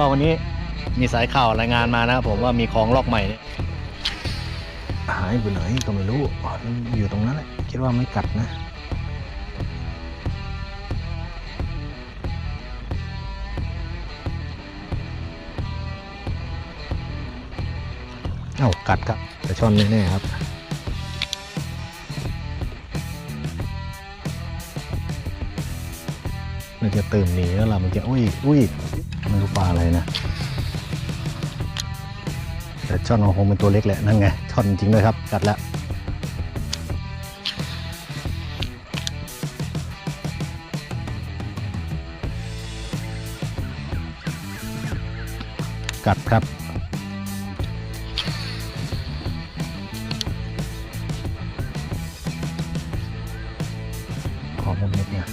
ก็วันนี้มีสายข่าวรายงานมานะครับผมว่ามีคลองลอกใหม่ หายไปไหนก็ไม่รู้อยู่ตรงนั้นแหละคิดว่าไม่กัดนะเอ้ากัดครับแต่ช่อนแน่ๆครับมันจะตื่นหนีแล้วล่ะมันจะอุ้ยอุ้ย ไม่รู้ปลาอะไรนะ แต่ช่อนมันคงเป็นตัวเล็กแหละนั่นไงช่อนจริงด้วยครับกัดแล้วกัดครับขอมุมนิดเนี่ย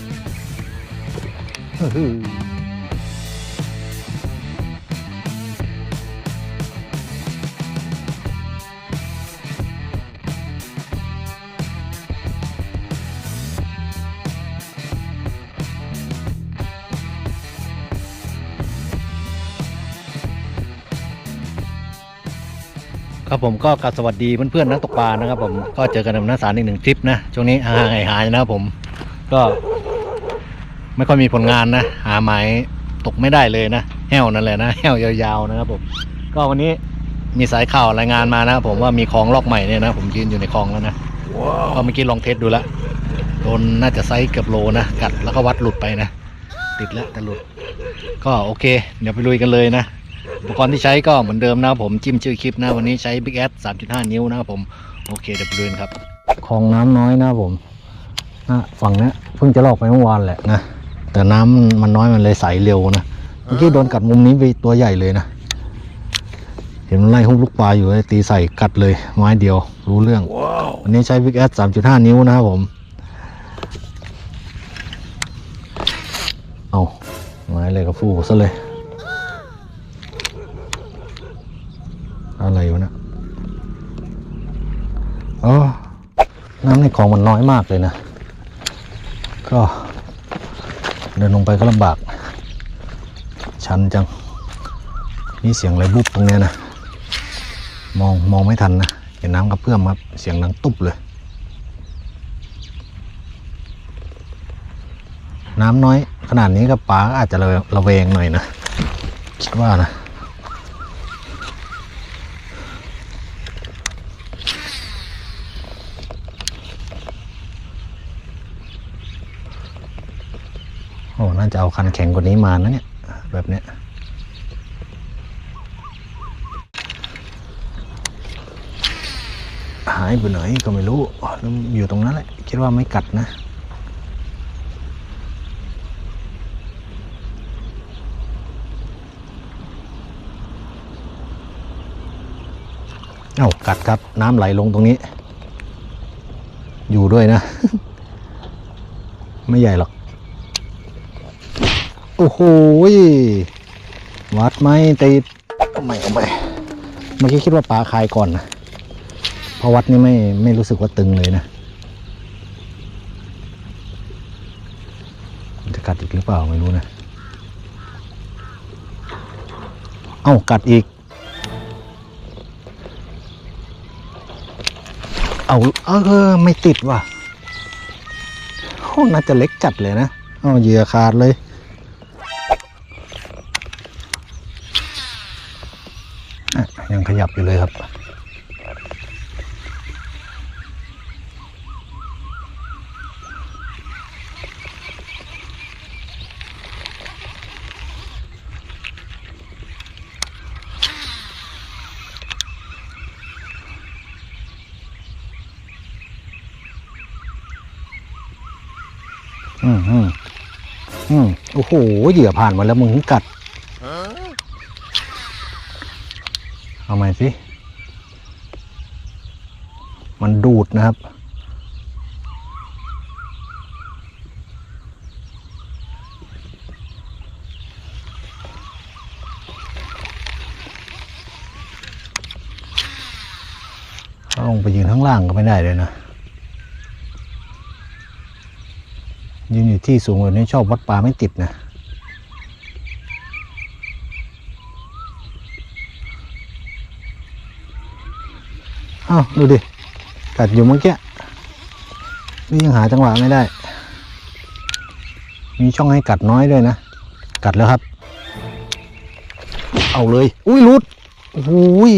ครับผมก็กราบสวัสดีเพื่อนๆนักตกปลานะครับ ผมก็เจอกันในหน้าสารอีกหนึ่งทริปนะช่วงนี้ห่างหายๆนะครับผม ก็ ไม่ค่อยมีผลงานนะหาหมายตกไม่ได้เลยนะแห้วนั่นแหละนะแห้วยาวๆนะครับผม ก็วันนี้มีสายข่าวรายงานมานะครับผมว่ามีคลองลอกใหม่เนี่ยนะผมยืนอยู่ในคลองแล้วนะก็เมื่อกี้ลองเทสดูแล้วโดนน่าจะไซส์เกือบโลนะกัดแล้วก็วัดหลุดไปนะติดแล้วแต่หลุด ก็โอเค เดี๋ยวไปลุยกันเลยนะ อุปกรณ์ที่ใช้ก็เหมือนเดิมนะครับผมจิ้มชื่อคลิปนะวันนี้ใช้ Big S 3.5 นิ้วนะครับผมโอเคเดี๋ยวไปลุยกันครับคลองน้ำน้อยนะครับผมนะฝั่งเนี้ยเพิ่งจะลอกไปเมื่อวานแหละนะแต่น้ำมันน้อยมันเลยใสเร็วนะเมื่อกี้โดนกัดมุมนี้ไปตัวใหญ่เลยนะเห็นมันไล่ฮุกลูกปลาอยู่เลยตีใส่กัดเลยไม้เดียวรู้เรื่องวันนี้ใช้วิกแอดสามจุดห้านิ้วนะครับผม เอาไม้เลยกับฟูซะเลย อะไรวะเนะอ๋อน้ำในคลองมันน้อยมากเลยนะ ก็เดินลงไปก็ลำบาก ชันจัง นี่เสียงอะไรบุบตรงเนี้ยนะ มองมองไม่ทันนะ เห็นน้ำกระเพื่อมครับ เสียงดังตุบเลย น้ำน้อยขนาดนี้ก็ปลาอาจจะระระแวงหน่อยนะ คิดว่านะ น่าจะเอาคันแข็งกว่านี้มานะเนี่ย แบบเนี้ยหายไปไหนก็ไม่รู้อยู่ตรงนั้นแหละ คิดว่าไม่กัดนะ เอ้ากัดครับ น้ำไหลลงตรงนี้ อยู่ด้วยนะ ไม่ใหญ่หรอก โอ้โหยวัดไม่ติดเอาไม่เอาไม่เมื่อกี้คิดว่าปลาคายก่อนนะเพราะวัดนี่ไม่ไม่รู้สึกว่าตึงเลยนะมันจะกัดอีกหรือเปล่าไม่รู้นะ เอ้ากัดอีก เอาเออไม่ติดว่ะโอ้น่าจะเล็กจัดเลยนะ เอาเหยื่อขาดเลย อะยังขยับอยู่เลยครับ อืมอืมอืมโอ้โห เหยื่อผ่านมาแล้วมึงกัด เอาใหม่สิ มันดูดนะครับ ถ้าลงไปยืนข้างล่างก็ไม่ได้เลยนะ ยืนอยู่ที่สูงแบบนี้ชอบวัดปลาไม่ติดนะ อ้าว ดูดิ กัดอยู่เมื่อกี้ นี่ยังหาจังหวะไม่ได้ มีช่องให้กัดน้อยด้วยนะ กัดแล้วครับ เอาเลย อุ้ยรุดอุ้ย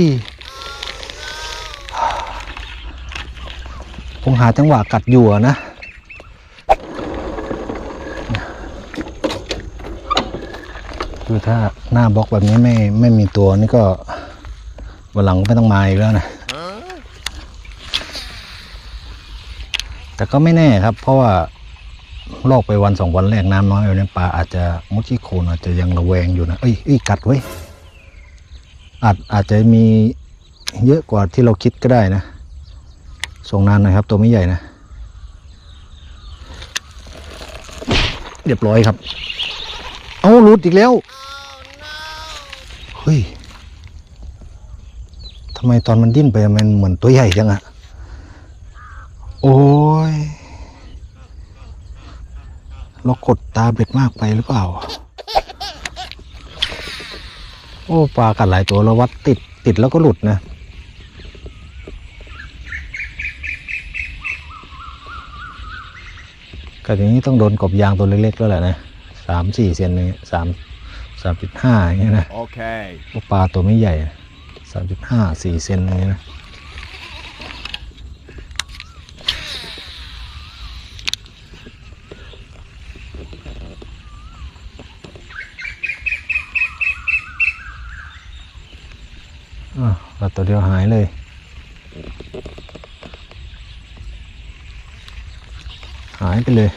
คงหาจังหวะกัดอยู่นะ คือถ้าหน้าบล็อกแบบนี้ไม่ไม่มีตัวนี่ก็วันหลังไม่ต้องมาอีกแล้วนะ แต่ก็ไม่แน่ครับ เพราะว่าลอกไปวันสองวันแรกน้ำน้อยอยู่ในปลาอาจจะมุดที่โคนอาจจะยังระแวงอยู่นะ เอ้ยเอ้ยกัดไว้อาจอาจจะมีเยอะกว่าที่เราคิดก็ได้นะ ส่งนานหน่อยครับ ตัวไม่ใหญ่นะ เรียบร้อยครับ เอาหลุดอีกแล้ว เฮ้ยทำไมตอนมันดิ้นไปมันเหมือนตัวใหญ่จังอะโอ้ยเรากดตาเบ็ดมากไปหรือเปล่า โอ้ปลากัดหลายตัวเราวัดติดติดแล้วก็หลุดนะกัดอย่างนี้ต้องโดนกบยางตัวเล็กๆแล้วแหละนะ สามสี่เซนนี่สามสามจุดห้าอย่างเงี้ยนะ Okay. พวกปลาตัวไม่ใหญ่สามจุดห้าสี่เซนอย่างเงี้ยนะอะปลาตัวเดียวหายเลย หายไปเลย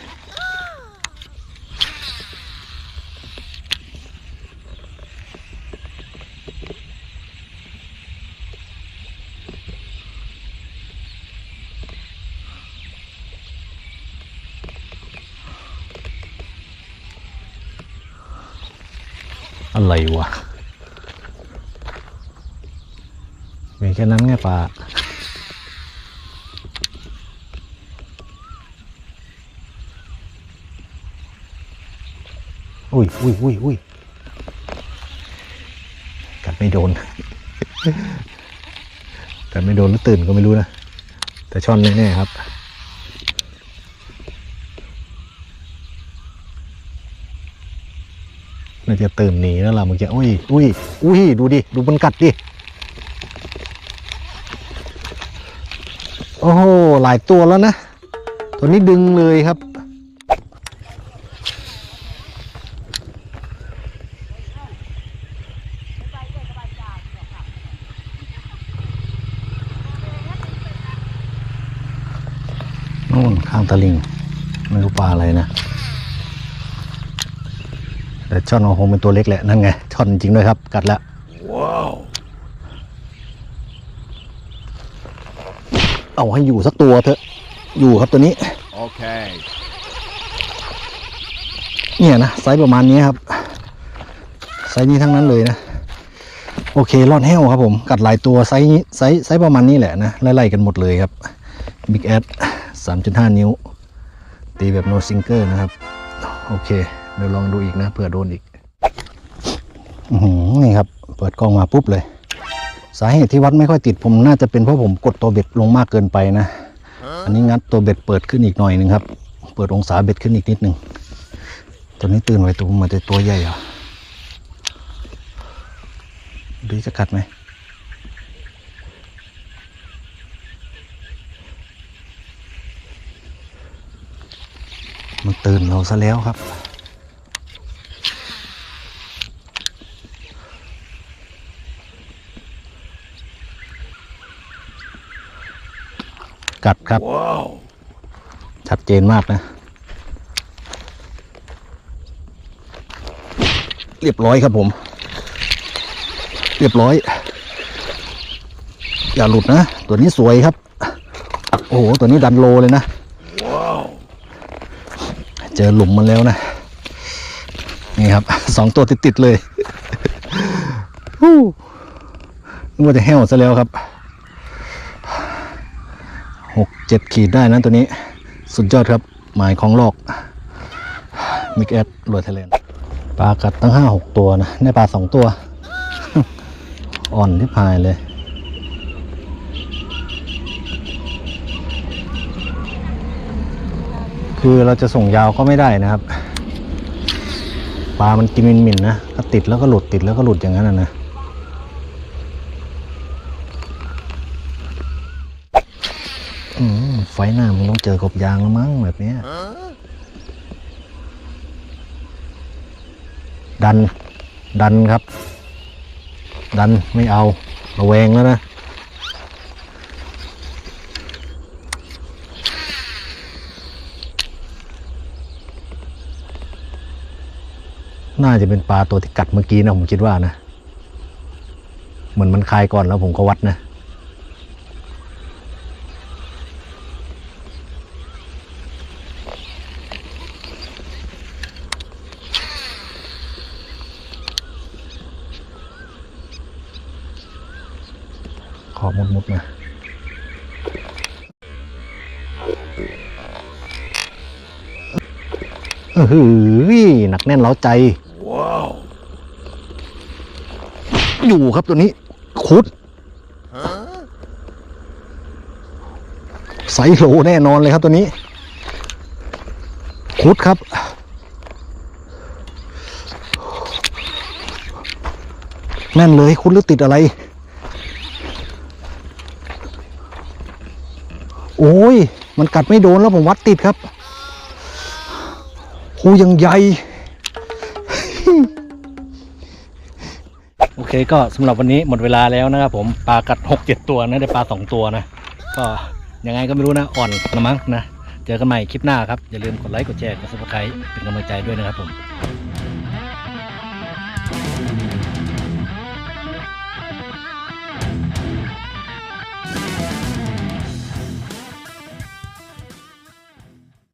อะไรวะ มีแค่นั้นไงปลาอุ้ยอุ้ยอุ้ยอุ้ยกัดไม่โดนกัดไม่โดนหรือตื่นก็ไม่รู้นะ แต่ช่อนแน่ๆครับ น่าจะตื่นหนีแล้วล่ะเมื่อกี้อุ้ยอุ้ยอุ้ยดูดิ ดูมันกัดดิ โอ้โห หลายตัวแล้วนะ ตัวนี้ดึงเลยครับ นู่นข้างตะลิง ไม่รู้ปลาอะไรนะ ช่อนคงเป็นตัวเล็กแหละนั่นไงช่อนจริงด้วยครับ กัดแล้ว Wow. เอาให้อยู่สักตัวเถอะ อยู่ครับตัวนี้ Okay. เนี่ยนะไซส์ประมาณนี้ครับ ไซส์นี้ทั้งนั้นเลยนะ โอเครอดแห้วครับผม กัดหลายตัวไซส์นี้ไซส์ไซส์ประมาณนี้แหละนะ ไล่ๆกันหมดเลยครับ Big a d 3.5นิ้ว ตีแบบ no sinker นะครับ โอเค เดี๋ยวลองดูอีกนะเผื่อโดนอีกอือนี่ครับ เปิดกล้องมาปุ๊บเลย สาเหตุที่วัดไม่ค่อยติดผมน่าจะเป็นเพราะผมกดตัวเบ็ดลงมากเกินไปนะ อันนี้งัดตัวเบ็ดเปิดขึ้นอีกหน่อยหนึ่งครับ เปิดองศาเบ็ดขึ้นอีกนิดหนึ่งตัวนี้ตื่นไว้ตัวมันจะตัวใหญ่เหรอดูจะกัดไหมมันตื่นเราซะแล้วครับ กัดครับ Wow. ชัดเจนมากนะ เรียบร้อยครับผม เรียบร้อย อย่าหลุดนะ ตัวนี้สวยครับ โอ้โห ตัวนี้ดันโลเลยนะ Wow. เจอหลุมมันแล้วนะ นี่ครับ สองตัวติด ๆ เลยฮู้นึกว่าจะแห้วซะแล้วครับ เจ็ดขีดได้นะตัวนี้สุดยอดครับ หมายของโลกมิกแอดรวยทะเลนปลากัดตั้งห้าหกตัวนะได้ปลาสองตัว อ่อนที่พายเลยคือเราจะส่งยาวก็ไม่ได้นะครับ ปลามันกินมินมินนะ ก็ติดแล้วก็หลุดติดแล้วก็หลุดอย่างนั้นนะ ไฟหน้ามึงต้องเจอกบยางแล้วมั้งแบบเนี้ยดัน ดันครับ ดันไม่เอาระแวงแล้วนะ น่าจะเป็นปลาตัวที่กัดเมื่อกี้นะผมคิดว่านะ เหมือนมันคายก่อนแล้วผมก็วัดนะ ขอมุดมุดๆมาเออหือหนักแน่นเล้าใจ Whoa. อยู่ครับตัวนี้ คุดไซส์โหลแน่นอนเลยครับตัวนี้ คุดครับ แน่นเลยคุดหรือติดอะไร โอ้ย มันกัดไม่โดนแล้วผมวัดติดครับหูยังใหญ่ โอเคก็สำหรับวันนี้หมดเวลาแล้วนะครับผมปลากัดหกเจ็ดตัวนะได้ปลาสองตัวนะ ก็ยังไงก็ไม่รู้นะ อ่อนละมั้งนะ เจอกันใหม่คลิปหน้าครับ อย่าลืมกดไลค์กดแชร์กดซับสไครต์เป็นกำลังใจด้วยนะครับผม